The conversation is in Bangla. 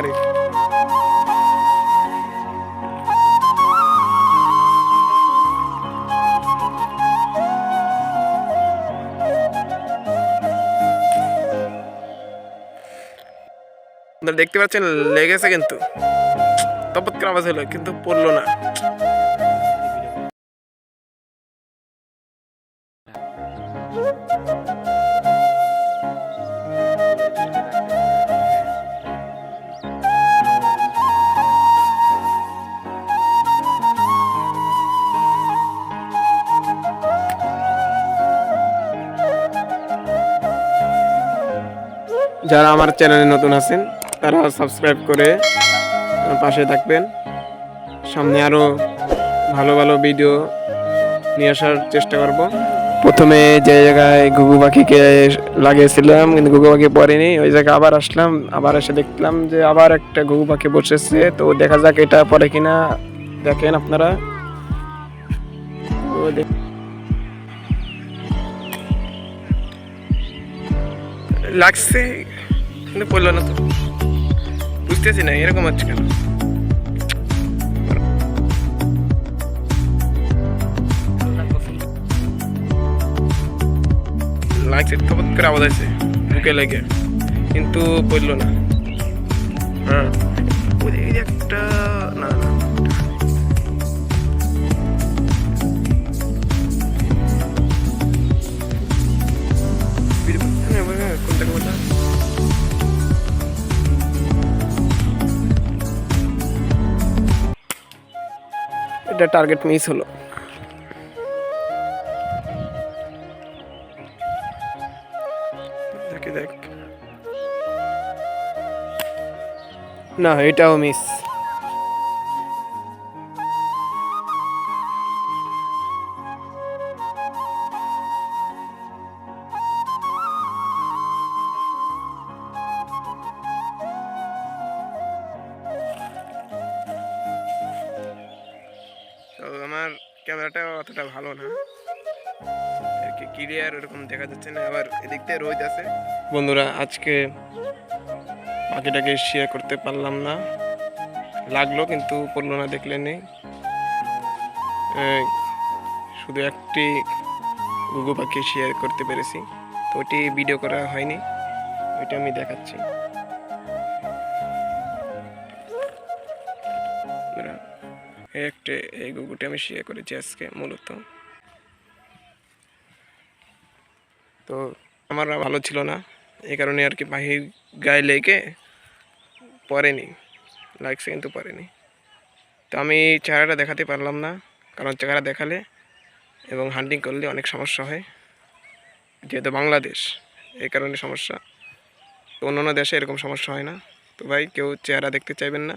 মারি আপনারা দেখতে পাচ্ছেন লেগেছে কিন্তু। তপত করে আওয়াজ হলো কিন্তু পড়ল না। যারা আমার চ্যানেলে নতুন আছেন, তারা সাবস্ক্রাইব করে পাশে থাকবেন। সামনে আরও ভালো ভালো ভিডিও নিয়ে আসার চেষ্টা করব। প্রথমে যে জায়গায় ঘুঘু পাখিকে লাগিয়েছিলাম, কিন্তু ঘুঘু পাখি পড়েনি। ওই জায়গায় আবার আসলাম, আবার এসে দেখলাম যে আবার একটা ঘুঘু পাখি বসেছে। তো দেখা যাক এটা পরে কিনা। দেখেন আপনারা। তো লাগছে, কিন্তু পড়ল না তো। বুঝতেছি না, এরকম হচ্ছে কেন? লাগছে তপত করে আওয়াজ আছে, বুকে লেগে, কিন্তু পড়ল না। হ্যাঁ। এটা টার্গেট মিস হলো। দেখ না এটাও মিস তো আমার ক্যামেরাটা অতটা ভালো না। আর কি ক্লিয়ার এরকম দেখা যাচ্ছে না, আবার এদিক দিয়ে রোদ আছে। বন্ধুরা, আজকে পাখিটাকে শেয়ার করতে পারলাম না। লাগল কিন্তু, পড়ল না দেখলে নেই। শুধু একটি গুগু পাখি শেয়ার করতে পেরেছি। তো ওটি ভিডিও করা হয়নি, ওইটা আমি দেখাচ্ছি। এই একটা এই গুগুটি আমি শেয়ার করেছি আজকে মূলত। তো আমার ভালো ছিল না, এই কারণে আর কি পাখির গায়ে লেগে পরেনি লাগছে কিন্তু পড়েনি। তো আমি চেহারাটা দেখাতে পারলাম না, কারণ চেহারা দেখালে এবং হান্টিং করলে অনেক সমস্যা হয়, যেহেতু বাংলাদেশ, এই কারণে সমস্যা। তো অন্যান্য দেশে এরকম সমস্যা হয় না। তো ভাই, কেউ চেহারা দেখতে চাইবেন না।